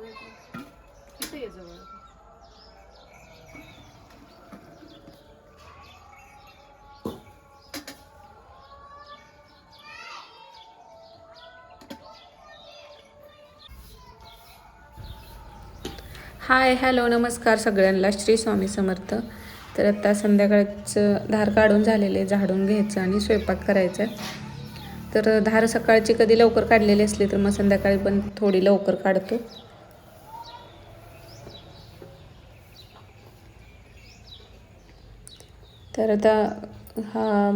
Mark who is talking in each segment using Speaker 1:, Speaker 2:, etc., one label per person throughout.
Speaker 1: Photo ये जवळ
Speaker 2: hi hello नमस्कार सगळ्यांना. श्री स्वामी समर्थ. तर आता संध्याकाळचं धार काढून झालेले झाडून घ्यायचं आणि स्वयंपाक करायचा तर धार सकाळची कधी लवकर काढलेली असली तर मग संध्याकाळी पण थोडी लवकर काढतो. तर आता हा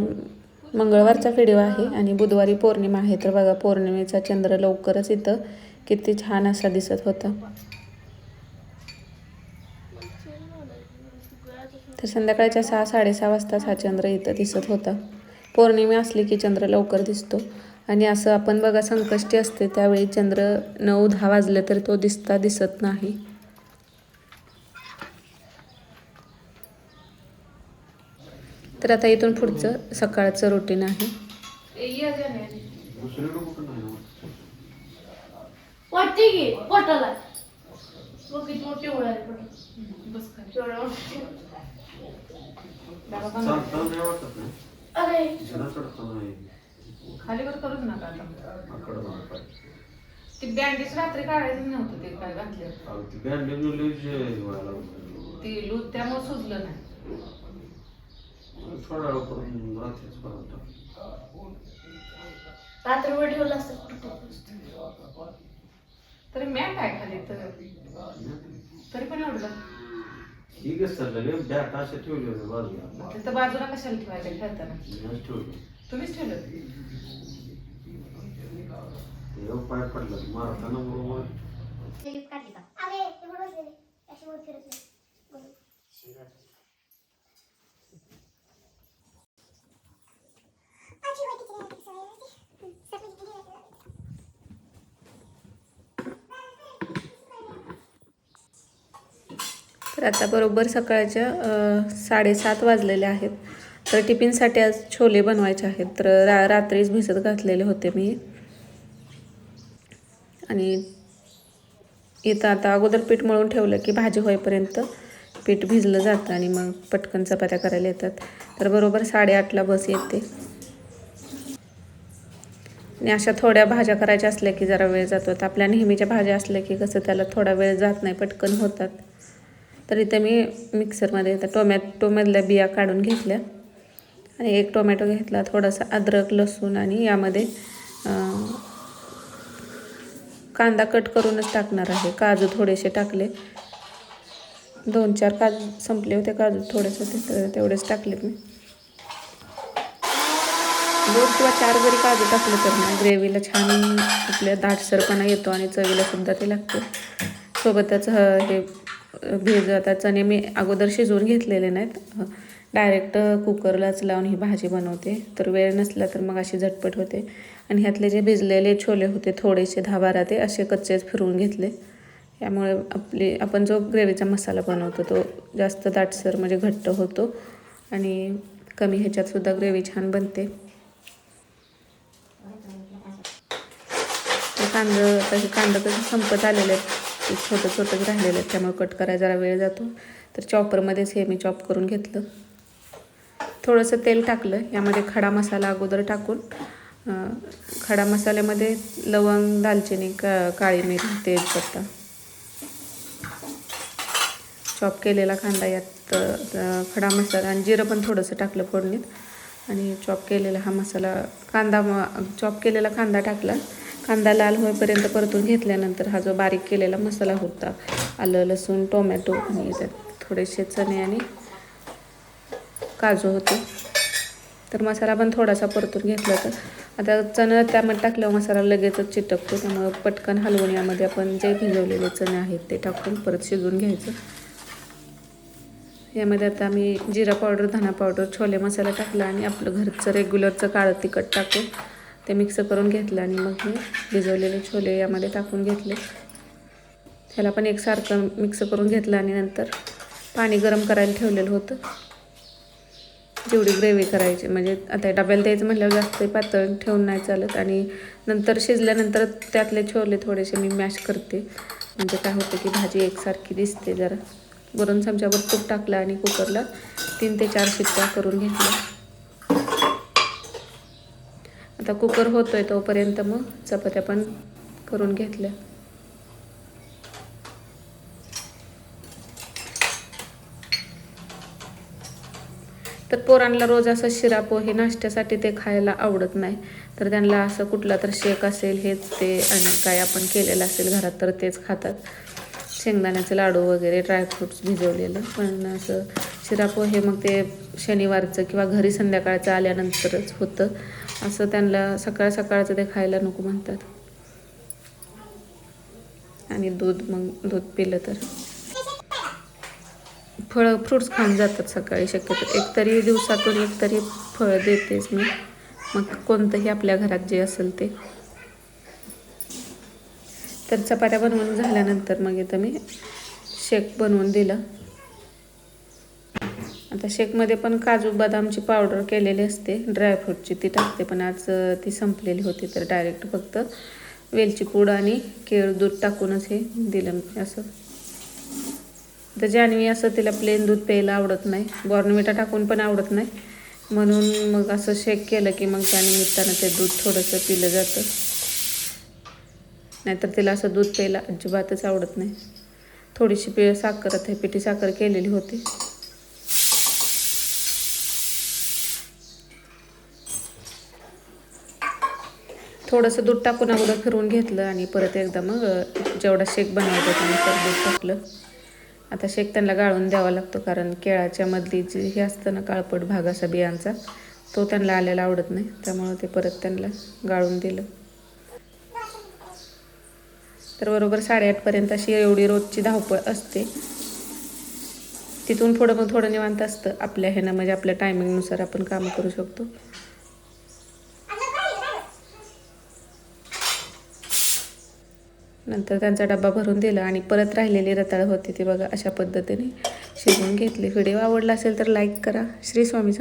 Speaker 2: मंगळवारचा व्हिडिओ आहे आणि बुधवारी पौर्णिमा आहे. तर बघा पौर्णिमेचा चंद्र लवकरच इथं किती छान असा दिसत होता. तर संध्याकाळच्या सहा साडेसहा वाजताच हा चंद्र इथं दिसत होता. पौर्णिमा असली की चंद्र लवकर दिसतो. आणि असं आपण बघा संकष्टी असते त्यावेळी चंद्र नऊ दहा वाजले तर तो दिसता दिसत नाही. तर आता इथून पुढचं सकाळचं रुटीन आहे.
Speaker 1: खाली. खालीवर करूच नका आता. ती बँडेज रात्री काढायचं नव्हतं ते काय घातलं.
Speaker 3: ती
Speaker 1: लूज त्यामुळे सुजलं नाही.
Speaker 3: थोडा रात्रीच पर्यंत
Speaker 4: रात्रभर ठेवलं असतं कुठं
Speaker 1: तरी मॅट आहे खाली तर? तरी पण एवढं.
Speaker 3: ठीक आहे सर लगे बॅट अशा ठेवले होते बाजूला.
Speaker 1: तिथं बाजूला कशाला ठेवायचं खेळताना?
Speaker 3: ठेवले.
Speaker 1: तुम्हीच ठेवलं?
Speaker 3: पाय पडला मारताना बरोबर
Speaker 4: अरे ते बरोबर आहे. अशी वर फिरत नाही.
Speaker 2: तर आता बरोबर सकाळच्या साडेसात वाजलेले आहेत. तर टिफिनसाठी आज छोले बनवायचे आहेत. तर रा रात्रीच भिजत घातलेले होते मी. आणि इथं आता अगोदर पीठ मळून ठेवलं की भाजी होईपर्यंत पीठ भिजलं जातं आणि मग पटकन चपात्या करायला येतात. तर बरोबर साडेआठला बस येते. आणि अशा थोड्या भाज्या करायच्या असल्या की जरा वेळ जातो. तर आपल्या नेहमीच्या भाज्या असल्या की कसं त्याला थोडा वेळ जात नाही पटकन होतात. तर इथे मी मिक्सरमध्ये आता टोमॅटोमधल्या बिया काढून घेतल्या. आणि एक टोमॅटो घेतला थोडासा अद्रक लसूण आणि यामध्ये कांदा कट करूनच टाकणार आहे. काजू थोडेसे टाकले. दोन चार काजू संपले होते काजू थोडेसे होते तर तेवढेच टाकलेत मी. दोन किंवा चार जरी काजू टाकलं तर ना ग्रेव्हीला छान आपल्या दाटसरपणा येतो आणि चवीला सुद्धा ते लागते. सोबतच ह- हे भेज आता चणे मी अगोदर शिजवून घेतलेले नाहीत. डायरेक्ट कुकरलाच लावून ही भाजी बनवते. तर वेळ नसला तर मग अशी झटपट होते. आणि ह्यातले जे भिजलेले छोले होते थोडेसे दहा बारा ते असे कच्चेच फिरवून घेतले. त्यामुळे आपली आपण जो ग्रेव्हीचा मसाला बनवतो तो जास्त दाटसर म्हणजे घट्ट होतो. आणि कमी ह्याच्यातसुद्धा ग्रेव्ही छान बनते. कांद तसे कांदं कसं संपत आलेले आहेत. छोटं छोटंच राहिलेलं आहेत. त्यामुळे कट करायला जरा वेळ जातो. तर चॉपरमध्येच हे मी चॉप करून घेतलं. थोडंसं तेल टाकलं. यामध्ये खडा मसाला अगोदर टाकून खडा मसाल्यामध्ये लवंग दालचिनी का काळी मिरी तेजपत्ता. चॉप केलेला कांदा यात खडा मसाला आणि जिरं पण थोडंसं टाकलं फोडणीत. आणि चॉप केलेला हा मसाला कांदा चॉप केलेला कांदा टाकला. कांदा लाल होईपर्यंत परतून घेतल्यानंतर हा जो बारीक केलेला मसाला होता आलं लसूण टोमॅटो आणि याच्यात थोडेसे चणे आणि काजू होते. तर मसाला पण थोडासा परतून घेतला तर आता चणं त्यामध्ये टाकल्यावर मसाला लगेचच चिटकतो त्यामुळं पटकन हलवून यामध्ये आपण जे भिजवलेले चणे आहेत ते टाकून परत शिजवून घ्यायचं. यामध्ये आता मी जिरा पावडर धना पावडर छोले मसाला टाकला आणि आपलं घरचं रेग्युलरचं काळं तिखट टाकून ते मिक्स करून घेतलं आणि मग मी भिजवलेले छोले यामध्ये टाकून घेतले. ह्याला पण एकसारखं मिक्स करून घेतलं आणि नंतर पाणी गरम करायला ठेवलेलं होतं. जेवढी ग्रेव्ही करायची म्हणजे आता डब्याला द्यायचं म्हटल्यावर जास्त पातळ ठेवून नाही चालत आणि नंतर शिजल्यानंतर त्यातले छोले थोडेसे मी मॅश करते. म्हणजे काय होतं की भाजी एकसारखी दिसते जरा. वरून चमच्यावर तूप टाकलं आणि कुकरला तीन ते चार शिट्ट्या करून घेतल्या. आता कुकर होतोय तोपर्यंत मग चपात्या पण करून घेतल्या. तर पोरांना रोज असं शिरा पोहे नाश्त्यासाठी ते खायला आवडत नाही. तर त्यांना असं कुठला तर शेक असेल हेच ते आणि काय आपण केलेलं असेल घरात तर तेच खातात. शेंगदाण्याचे लाडू वगैरे ड्रायफ्रुट्स भिजवलेलं. पण असं शिरा पोहे मग ते शनिवारचं किंवा घरी संध्याकाळचं आल्यानंतरच होतं. असं त्यांना सकाळ सकाळचं ते खायला नको म्हणतात. आणि दूध मग दूध पिलं तर. फळं फ्रुट्स खाऊन जातात सकाळी शक्यतो. एक तरी दिवसातून एक तरी फळं देतेच मी. मग कोणतंही आपल्या घरात जे असेल ते. तर चपात्या बनवून झाल्यानंतर मग इथं मी शेक बनवून दिलं. आता शेकमध्ये पण काजू बदामची पावडर केलेली असते. ड्रायफ्रूटची ती टाकते पण आज ती संपलेली होती तर डायरेक्ट फक्त वेलची पूड आणि केळ दूध टाकूनच हे दिलं असं. तर जान्हवी असं तिला प्लेन दूध प्यायला आवडत नाही. बॉर्नविटा टाकून पण आवडत नाही. म्हणून मग असं शेक केलं की मग त्या निमित्तानं ते दूध थोडंसं पिलं जातं. नाहीतर तिला असं दूध प्यायला अजिबातच आवडत नाही. थोडीशी पिळ साखर आहे पिठी साखर केलेली होती. थोडंसं दूध टाकून अगोदर फिरवून घेतलं आणि परत एकदा मग जेवढा शेक बनवायचा त्यानुसार दूध टाकलं. आता शेक त्यांना गाळून द्यावा लागतो कारण केळाच्या मधली जी हे असतं ना काळपट भाग असा बियांचा तो त्यांना आलेला आवडत नाही. त्यामुळं ते परत त्यांना गाळून दिलं. तर बरोबर साडेआठपर्यंत अशी एवढी रोजची धावपळ असते. तिथून पुढं मग थोडं निवांत असतं. आपल्या ह्यानं म्हणजे आपल्या टायमिंगनुसार आपण कामं करू शकतो. नंतर त्यांचा डब्बा भरून दिला आणि परत राहिलेली रताळ होती ती बघा अशा पद्धतीने शिजवून घेतली. व्हिडिओ आवडला असेल तर लाईक करा. श्री स्वामीचा